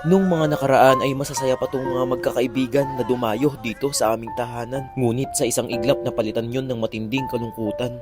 Nung mga nakaraan ay masasaya pa tong mga magkakaibigan na dumayo dito sa aming tahanan. Ngunit sa isang iglap na palitan yon ng matinding kalungkutan.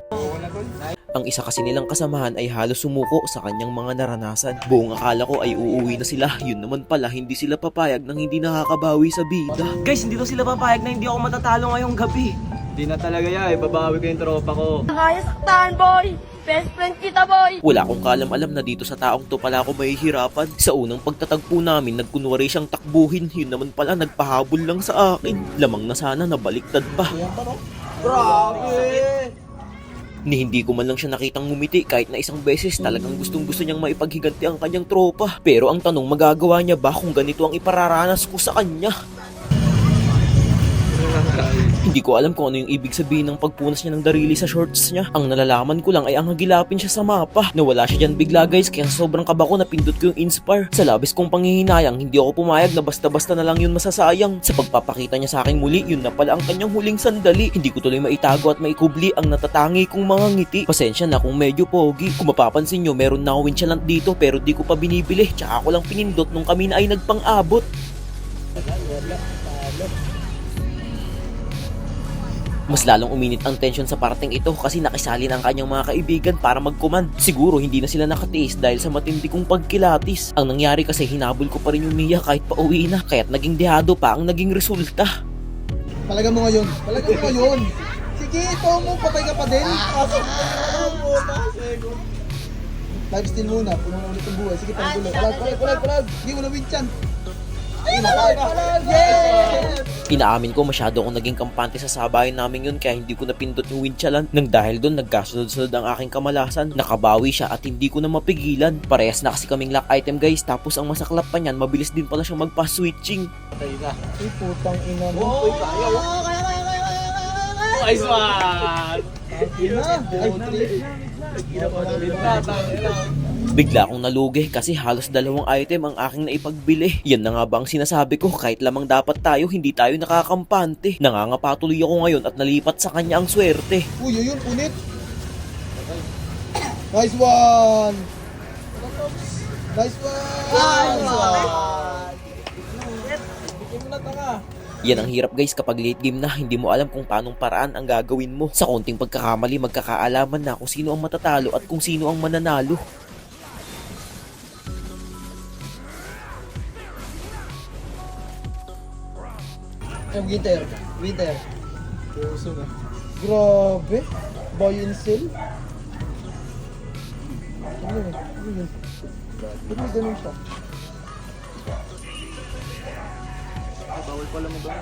Ang isa kasi nilang kasamahan ay halos sumuko sa kanyang mga naranasan. Buong akala ko ay uuwi na sila. Yun naman pala, hindi sila papayag nang hindi nakakabawi sa bida. Guys, hindi daw sila papayag na hindi ako matatalo ngayong gabi. Di na talaga yan, ibabawi ko yung tropa ko. Kaya saktan, boy! Best friend kita, boy! Wala akong kalam-alam na dito sa taong to pala ako mahihirapan. Sa unang pagtatagpo namin, nagkunwari siyang takbuhin. Yun naman pala, nagpahabol lang sa akin. Lamang na sana, nabaliktad pa. Grabe! Ni hindi ko man lang siya nakitang ngumiti kahit na isang beses talagang gustong gusto niyang maipaghiganti ang kanyang tropa. Pero ang tanong magagawa niya ba kung ganito ang ipararanas ko sa kanya? Hindi ko alam kung ano yung ibig sabihin ng pagpunas niya ng darili sa shorts niya. Ang nalalaman ko lang ay ang hagilapin siya sa mapa. Nawala siya dyan bigla guys kaya sobrang kaba ko napindot ko yung inspire. Sa labis kong panghihinayang hindi ako pumayag na basta-basta na lang yun masasayang. Sa pagpapakita niya sa akin muli yun na pala ang kanyang huling sandali. Hindi ko tuloy maitago at maikubli ang natatangi kong mga ngiti. Pasensya na kung medyo pogi. Kung mapapansin nyo meron na ako winchalant dito pero di ko pa binibili. Tsaka ako lang pinindot nung kami na ay nagpang-abot. Mas lalong uminit ang tension sa parting ito kasi nakisali ng kanyang mga kaibigan para magkuman. Siguro hindi na sila nakatiis dahil sa matindi kong pagkilatis. Ang nangyari kasi hinabol ko pa rin yung Mia kahit pa uwi na. Kaya't naging dehado pa ang naging resulta. Palaga mo ngayon. Palaga mo ngayon. Sige, ito mo. Patay ka pa din. Pasok mo. Live steal muna. Puno na ulit ang buhay. Sige, palagulo. Palag, palag, palag, palag. Hindi mo na win chan. Inaamin ko masyado akong naging kampante sa sabayan namin yun kaya hindi ko napindot yung winchalan. Nang dahil doon nagkasunod-sunod ang aking kamalasan. Nakabawi siya at hindi ko na mapigilan. Parehas na kasi kaming lock item guys tapos ang masaklap pa niyan mabilis din pala siyang magpa-switching. Ay, putang ina mo. Uy, kaya. Nice one! Ina. Ay, trip. Bigla akong nalugi kasi halos dalawang item ang aking naipagbili. Yan na nga ba ang sinasabi ko kahit lamang dapat tayo hindi tayo nakakampante. Nangangapatuloy ako ngayon at nalipat sa kanya ang swerte. Uy, yun, punit. Nice one. Nice one. Nice one. Yan ang hirap guys kapag late game na hindi mo alam kung paanong paraan ang gagawin mo. Sa konting pagkakamali magkakaalaman na kung sino ang matatalo at kung sino ang mananalo. Yung winter. Winter. Grabe. Buy and sell. Ano yun? Ano yun? Ba't may ganun siya? Bawal pala mo ba?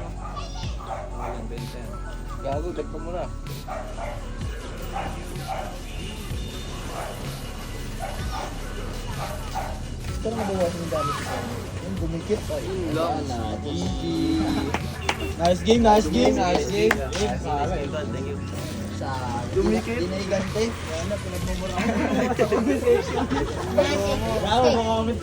Walang benta yan. Gago, dagpa mo na. Pero nabawasan yung damage sa kanya. Yung bumikit. Na. GG. Nice game, nice game, nice game. Thank you. Sa Dumikit. Dinaigante. Yan na, pinagmumura. Bravo, mga comment